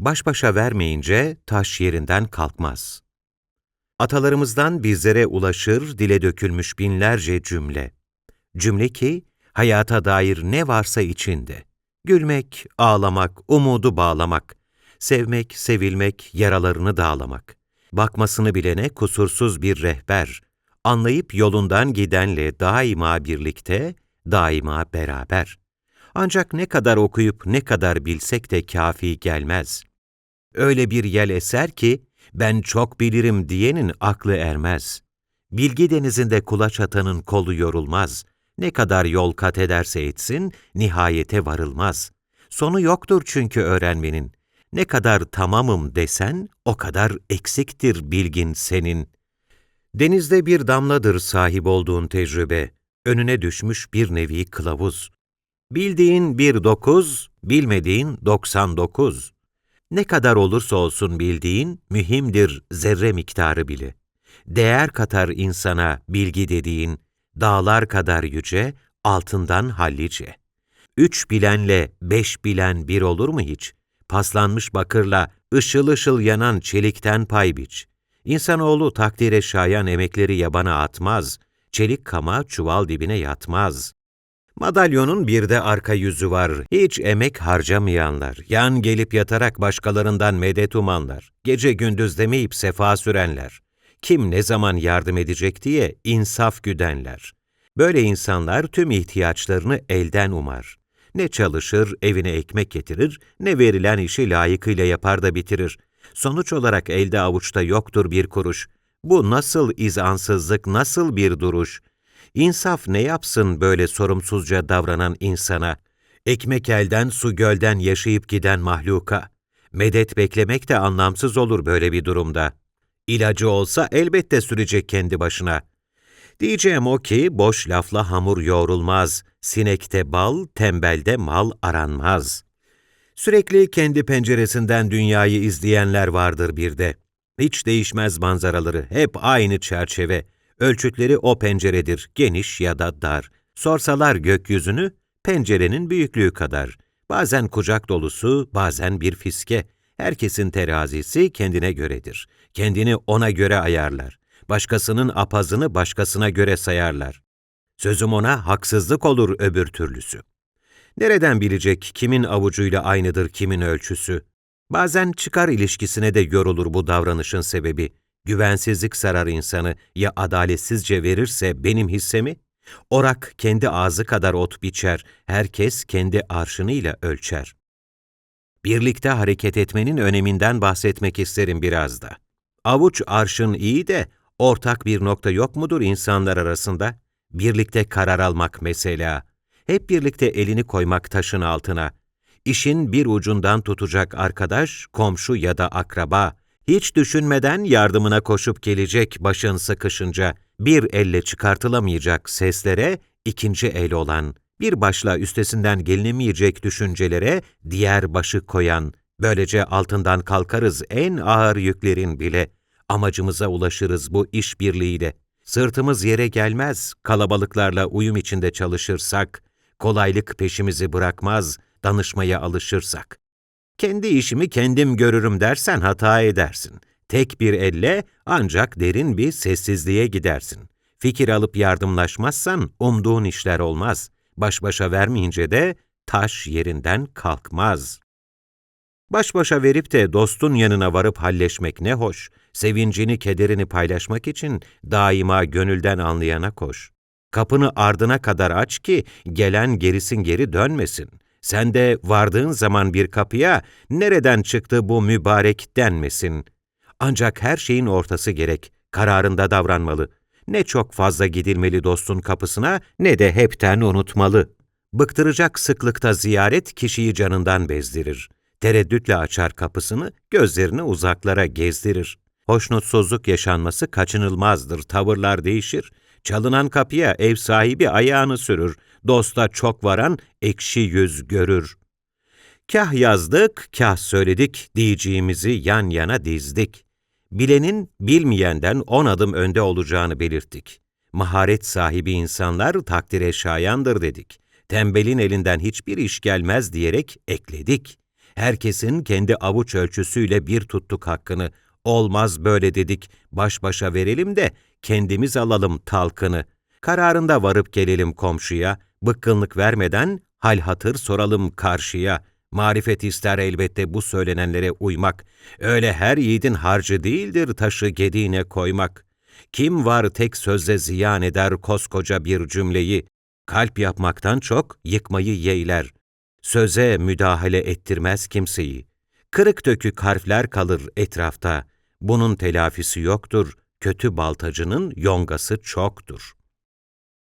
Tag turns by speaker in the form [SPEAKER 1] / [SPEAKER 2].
[SPEAKER 1] Baş başa vermeyince taş yerinden kalkmaz. Atalarımızdan bizlere ulaşır dile dökülmüş binlerce cümle. Cümle ki hayata dair ne varsa içinde. Gülmek, ağlamak, umudu bağlamak, sevmek, sevilmek, yaralarını dağlamak. Bakmasını bilene kusursuz bir rehber, anlayıp yolundan gidenle daima birlikte, daima beraber. Ancak ne kadar okuyup ne kadar bilsek de kafi gelmez. Öyle bir yel eser ki, ben çok bilirim diyenin aklı ermez. Bilgi denizinde kulaç atanın kolu yorulmaz. Ne kadar yol kat ederse etsin, nihayete varılmaz. Sonu yoktur çünkü öğrenmenin. Ne kadar tamamım desen, o kadar eksiktir bilgin senin. Denizde bir damladır sahip olduğun tecrübe, önüne düşmüş bir nevi kılavuz. Bildiğin bir dokuz, bilmediğin doksan dokuz. Ne kadar olursa olsun bildiğin, mühimdir zerre miktarı bile. Değer katar insana bilgi dediğin, dağlar kadar yüce, altından hallice. Üç bilenle beş bilen bir olur mu hiç? Paslanmış bakırla ışıl ışıl yanan çelikten pay biç. İnsanoğlu takdire şayan emekleri yabana atmaz, çelik kama çuval dibine yatmaz. Madalyonun bir de arka yüzü var, hiç emek harcamayanlar, yan gelip yatarak başkalarından medet umanlar, gece gündüz demeyip sefa sürenler, kim ne zaman yardım edecek diye insaf güdenler. Böyle insanlar tüm ihtiyaçlarını elden umar. Ne çalışır, evine ekmek getirir, ne verilen işi layıkıyla yapar da bitirir. Sonuç olarak elde avuçta yoktur bir kuruş. Bu nasıl izansızlık, nasıl bir duruş? İnsaf ne yapsın böyle sorumsuzca davranan insana? Ekmek elden, su gölden yaşayıp giden mahluka. Medet beklemek de anlamsız olur böyle bir durumda. İlacı olsa elbette sürecek kendi başına. Diyeceğim o ki boş lafla hamur yoğrulmaz, sinekte bal, tembelde mal aranmaz. Sürekli kendi penceresinden dünyayı izleyenler vardır bir de. Hiç değişmez manzaraları, hep aynı çerçeve. Ölçütleri o penceredir, geniş ya da dar. Sorsalar gökyüzünü, pencerenin büyüklüğü kadar. Bazen kucak dolusu, bazen bir fiske. Herkesin terazisi kendine göredir. Kendini ona göre ayarlar. Başkasının apazını başkasına göre sayarlar. Sözüm ona haksızlık olur öbür türlüsü. Nereden bilecek kimin avucuyla aynıdır kimin ölçüsü? Bazen çıkar ilişkisine de yorulur bu davranışın sebebi. Güvensizlik sarar insanı ya adaletsizce verirse benim hissemi? Orak kendi ağzı kadar ot biçer, herkes kendi arşınıyla ölçer. Birlikte hareket etmenin öneminden bahsetmek isterim biraz da. Avuç arşın iyi de ortak bir nokta yok mudur insanlar arasında? Birlikte karar almak mesela. Hep birlikte elini koymak taşın altına. İşin bir ucundan tutacak arkadaş, komşu ya da akraba, hiç düşünmeden yardımına koşup gelecek başın sıkışınca, bir elle çıkartılamayacak seslere ikinci el olan, bir başla üstesinden gelinemeyecek düşüncelere diğer başı koyan, böylece altından kalkarız en ağır yüklerin bile, amacımıza ulaşırız bu işbirliğiyle. Sırtımız yere gelmez, kalabalıklarla uyum içinde çalışırsak, kolaylık peşimizi bırakmaz, danışmaya alışırsak. Kendi işimi kendim görürüm dersen hata edersin. Tek bir elle ancak derin bir sessizliğe gidersin. Fikir alıp yardımlaşmazsan umduğun işler olmaz. Baş başa vermeyince de taş yerinden kalkmaz. Baş başa verip de dostun yanına varıp halleşmek ne hoş. Sevincini, kederini paylaşmak için daima gönülden anlayana koş. Kapını ardına kadar aç ki gelen gerisin geri dönmesin. Sen de vardığın zaman bir kapıya nereden çıktı bu mübarek denmesin. Ancak her şeyin ortası gerek, kararında davranmalı. Ne çok fazla gidilmeli dostun kapısına ne de hepten unutmalı. Bıktıracak sıklıkta ziyaret kişiyi canından bezdirir. Tereddütle açar kapısını, gözlerini uzaklara gezdirir. Hoşnutsuzluk yaşanması kaçınılmazdır, tavırlar değişir. Çalınan kapıya ev sahibi ayağını sürür, dosta çok varan ekşi yüz görür. Kah yazdık, kah söyledik, diyeceğimizi yan yana dizdik. Bilenin bilmeyenden on adım önde olacağını belirttik. Maharet sahibi insanlar takdire şayandır dedik. Tembelin elinden hiçbir iş gelmez diyerek ekledik. Herkesin kendi avuç ölçüsüyle bir tuttuk hakkını. Olmaz böyle dedik, baş başa verelim de kendimiz alalım talkını. Kararında varıp gelelim komşuya, bıkkınlık vermeden hal hatır soralım karşıya. Marifet ister elbette bu söylenenlere uymak. Öyle her yiğidin harcı değildir taşı gediğine koymak. Kim var tek sözle ziyan eder koskoca bir cümleyi? Kalp yapmaktan çok yıkmayı yeğler. Söze müdahale ettirmez kimseyi. Kırık dökük harfler kalır etrafta. Bunun telafisi yoktur. Kötü baltacının yongası çoktur.